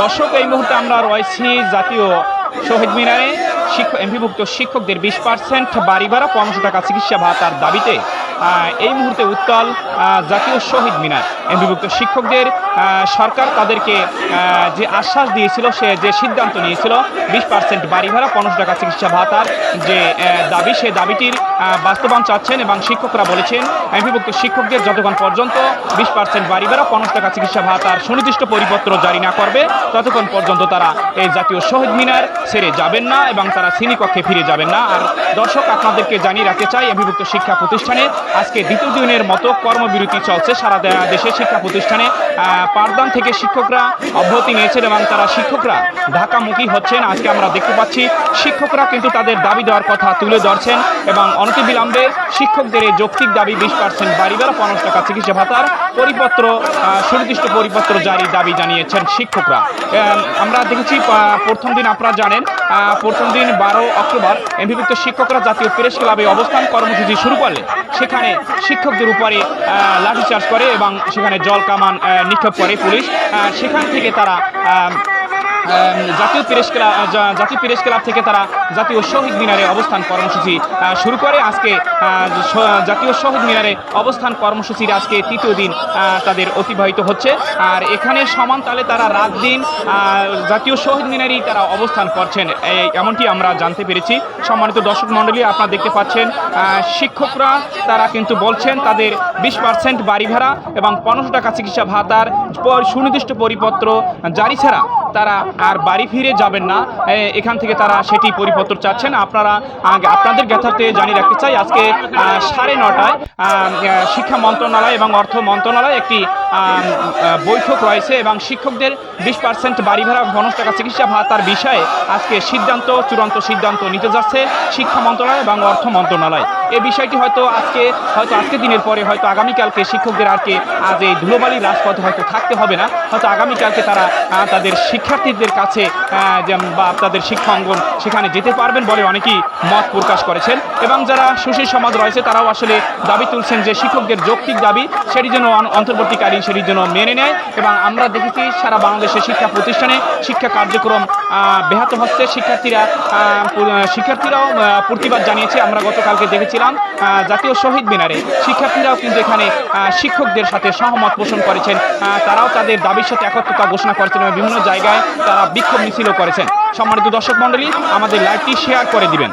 দর্শক, এই মুহূর্তে আমরা রয়েছি জাতীয় শহীদ মিনারে। শিক্ষক এমপিভুক্ত শিক্ষকদের বিশ পার্সেন্ট বাড়ি ভাড়া, পনেরোশো টাকা চিকিৎসা ভাতার দাবিতে। এই মুহূর্তে উত্তাল জাতীয় শহীদ মিনার। এমপিভুক্ত শিক্ষকদের সরকার তাদেরকে যে আশ্বাস দিয়েছিল, সে যে সিদ্ধান্ত নিয়েছিল, বিশ পার্সেন্ট বাড়ি ভাড়া, পনেরোশো টাকা চিকিৎসা ভাতার যে দাবি, সে দাবিটির বাস্তবায়ন চাচ্ছেন এবং শিক্ষকরা বলেছেন এমপিভুক্ত শিক্ষকদের যতক্ষণ পর্যন্ত বিশ পার্সেন্ট বাড়ি ভাড়া, পনেরোশো টাকা চিকিৎসা ভাতার সুনির্দিষ্ট পরিপত্র জারি না করবে, ততক্ষণ পর্যন্ত তারা এই জাতীয় শহীদ মিনার ছেড়ে যাবেন না এবং তারা শ্রেণীকক্ষে ফিরে যাবেন না। আর দর্শক, আপনাদেরকে জানিয়ে রাখতে চাই এমপিভুক্ত শিক্ষা প্রতিষ্ঠানে আজকে দ্বিতীয় দিনের মতো কর্মবিরতি চলছে সারা দেশে শিক্ষা প্রতিষ্ঠানে। পাঠদান থেকে শিক্ষকরা অব্যাহতি নিয়েছেন এবং তারা শিক্ষকরা ঢাকামুখী হচ্ছেন। আজকে আমরা দেখতে পাচ্ছি, শিক্ষকরা কিন্তু তাদের দাবি দেওয়ার কথা তুলে ধরছেন এবং অনতিবিলম্বে শিক্ষকদের এই যৌক্তিক দাবি বিশ পার্সেন্ট বাড়ি বেড়া পনেরো টাকা চিকিৎসা ভাতার পরিপত্র সুনির্দিষ্ট পরিপত্র জারি দাবি জানিয়েছেন শিক্ষকরা। আমরা দেখেছি প্রথম দিন আপনারা জানেন প্রথম দিন বারো অক্টোবর এমপিভুক্ত শিক্ষকরা জাতীয় প্রেস ক্লাবে অবস্থান কর্মসূচি শুরু করলে। সেখানে শিক্ষকদের উপরে লাঠিচার্জ করে এবং সেখানে জল কামান নিক্ষেপ করে পুলিশ। সেখান থেকে তারা জাতীয় প্রেস ক্লাব জাতীয় প্রেস ক্লাব থেকে তারা জাতীয় শহীদ মিনারে অবস্থান কর্মসূচি শুরু করে আজকে জাতীয় শহীদ মিনারে অবস্থান কর্মসূচির আজকে তৃতীয় দিন তাদের অতিবাহিত হচ্ছে। আর এখানে সমান তালে তারা রাত দিন জাতীয় শহীদ মিনারেই তারা অবস্থান করছেন। এমনটি আমরা জানতে পেরেছি। সম্মানিত দর্শক মণ্ডলী, আপনারা দেখতে পাচ্ছেন শিক্ষকরা তারা কিন্তু বলছেন তাদের বিশ পার্সেন্ট বাড়ি ভাড়া এবং পনেরোশো টাকা চিকিৎসা ভাতার সুনির্দিষ্ট পরিপত্র জারি ছাড়া তারা আর বাড়ি ফিরে যাবেন না এখান থেকে তারা সেটি পরিপত্র চাচ্ছেন। আপনারা আপনাদের জ্ঞাতার্থে জানিয়ে রাখতে চাই, আজকে সাড়ে নটায় শিক্ষা মন্ত্রণালয় এবং অর্থ মন্ত্রণালয় একটি বৈঠক রয়েছে এবং শিক্ষকদের বিশ পার্সেন্ট বাড়ি ভাড়া পনেরো টাকা চিকিৎসা ভাতার বিষয়ে আজকে সিদ্ধান্ত, চূড়ান্ত সিদ্ধান্ত নিতে যাচ্ছে শিক্ষা মন্ত্রণালয় এবং অর্থ মন্ত্রণালয়। এই বিষয়টি হয়তো আজকে হয়তো আজকে দিনের পরে হয়তো আগামীকালকে শিক্ষকদের আর কি আজ এই ধুলোবালির রাজপথে হয়তো থাকতে হবে না। হয়তো আগামীকালকে তারা তাদের শিক্ষার্থীদের কাছে বা তাদের শিক্ষা অঙ্গন সেখানে যেতে পারবেন বলে অনেকেই মত প্রকাশ করেছেন। এবং যারা সুশীল সমাজ রয়েছে, তারাও আসলে দাবি তুলছেন যে শিক্ষকদের যৌক্তিক দাবি সেটি যেন অন- অন্তর্বর্তীকালীন সেটি যেন মেনে নেয়। এবং আমরা দেখেছি সারা বাংলাদেশের শিক্ষা প্রতিষ্ঠানে শিক্ষা কার্যক্রম ব্যাহত হচ্ছে। শিক্ষার্থীরা শিক্ষার্থীরাও প্রতিবাদ জানিয়েছে। আমরা গতকালকে দেখেছিলাম আহ, জাতীয় শহীদ মিনারে। শিক্ষার্থীরাও কিন্তু এখানে শিক্ষকদের সাথে সহমত পোষণ করেছেন। তারাও তাদের দাবির সাথে একত্রতা ঘোষণা করেছেন এবং বিভিন্ন জায়গায় তারা বিক্ষোভ মিছিলও করেছেন। সম্মানিত দর্শক মণ্ডলী আমাদের লাইভটি শেয়ার করে দিবেন।